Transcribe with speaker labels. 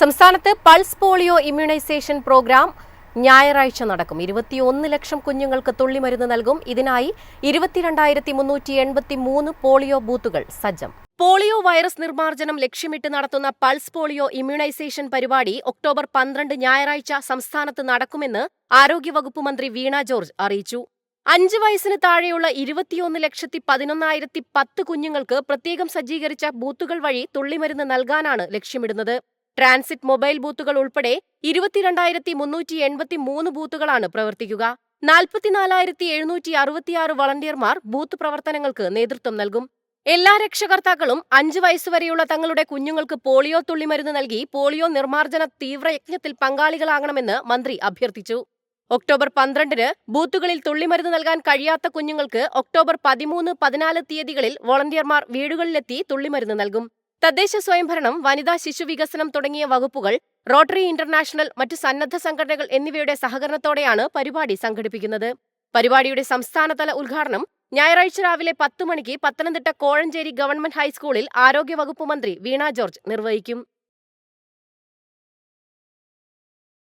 Speaker 1: സംസ്ഥാനത്ത് pulse polio immunisation programme ഞായറാഴ്ച നടക്കും. ഇരുപത്തിയൊന്ന് ലക്ഷം കുഞ്ഞുങ്ങൾക്ക് തുള്ളിമരുന്ന് നൽകും. ഇതിനായി ഇരുപത്തിരണ്ടായിരത്തി മുന്നൂറ്റി എൺപത്തി മൂന്ന് പോളിയോ ബൂത്തുകൾ സജ്ജം. പോളിയോ വൈറസ് നിർമ്മാർജനം ലക്ഷ്യമിട്ട് നടത്തുന്ന പൾസ് പോളിയോ ഇമ്മ്യൂണൈസേഷൻ പരിപാടി ഒക്ടോബർ പന്ത്രണ്ട് ഞായറാഴ്ച സംസ്ഥാനത്ത് നടക്കുമെന്ന് ആരോഗ്യവകുപ്പ് മന്ത്രി വീണ ജോർജ് അറിയിച്ചു. അഞ്ച് വയസ്സിന് താഴെയുള്ള ഇരുപത്തിയൊന്ന് ലക്ഷത്തി പതിനൊന്നായിരത്തി പത്ത് കുഞ്ഞുങ്ങൾക്ക് പ്രത്യേകം സജ്ജീകരിച്ച ബൂത്തുകൾ വഴി തുള്ളിമരുന്ന് നൽകാനാണ് ലക്ഷ്യമിടുന്നത്. ട്രാൻസിറ്റ് മൊബൈൽ ബൂത്തുകൾ ഉൾപ്പെടെ ഇരുപത്തിരണ്ടായിരത്തി മുന്നൂറ്റി എൺപത്തി മൂന്ന് ബൂത്തുകളാണ് പ്രവർത്തിക്കുക. നാൽപ്പത്തിനാലായിരത്തി എഴുന്നൂറ്റി അറുപത്തിയാറ് വളണ്ടിയർമാർ ബൂത്ത് പ്രവർത്തനങ്ങൾക്ക് നേതൃത്വം നൽകും. എല്ലാ രക്ഷകർത്താക്കളും അഞ്ച് വയസ്സുവരെയുള്ള തങ്ങളുടെ കുഞ്ഞുങ്ങൾക്ക് പോളിയോ തുള്ളിമരുന്ന് നൽകി പോളിയോ നിർമ്മാർജന തീവ്രയജ്ഞത്തിൽ പങ്കാളികളാകണമെന്ന് മന്ത്രി അഭ്യർത്ഥിച്ചു. ഒക്ടോബർ പന്ത്രണ്ടിന് ബൂത്തുകളിൽ തുള്ളിമരുന്ന് നൽകാൻ കഴിയാത്ത കുഞ്ഞുങ്ങൾക്ക് ഒക്ടോബർ പതിമൂന്ന് പതിനാല് തീയതികളിൽ വോളണ്ടിയർമാർ വീടുകളിലെത്തി തുള്ളിമരുന്ന് നൽകും. തദ്ദേശ സ്വയംഭരണം വനിതാ ശിശു വികസനം തുടങ്ങിയ വകുപ്പുകൾ റോട്ടറി ഇന്റർനാഷണൽ മറ്റ് സന്നദ്ധ സംഘടനകൾ എന്നിവയുടെ സഹകരണത്തോടെയാണ് പരിപാടി സംഘടിപ്പിക്കുന്നത്. പരിപാടിയുടെ സംസ്ഥാനതല ഉദ്ഘാടനം ഞായറാഴ്ച രാവിലെ പത്ത് മണിക്ക് പത്തനംതിട്ട കോഴഞ്ചേരി ഗവൺമെന്റ് ഹൈസ്കൂളിൽ ആരോഗ്യവകുപ്പ് മന്ത്രി വീണ ജോർജ് നിർവഹിക്കും.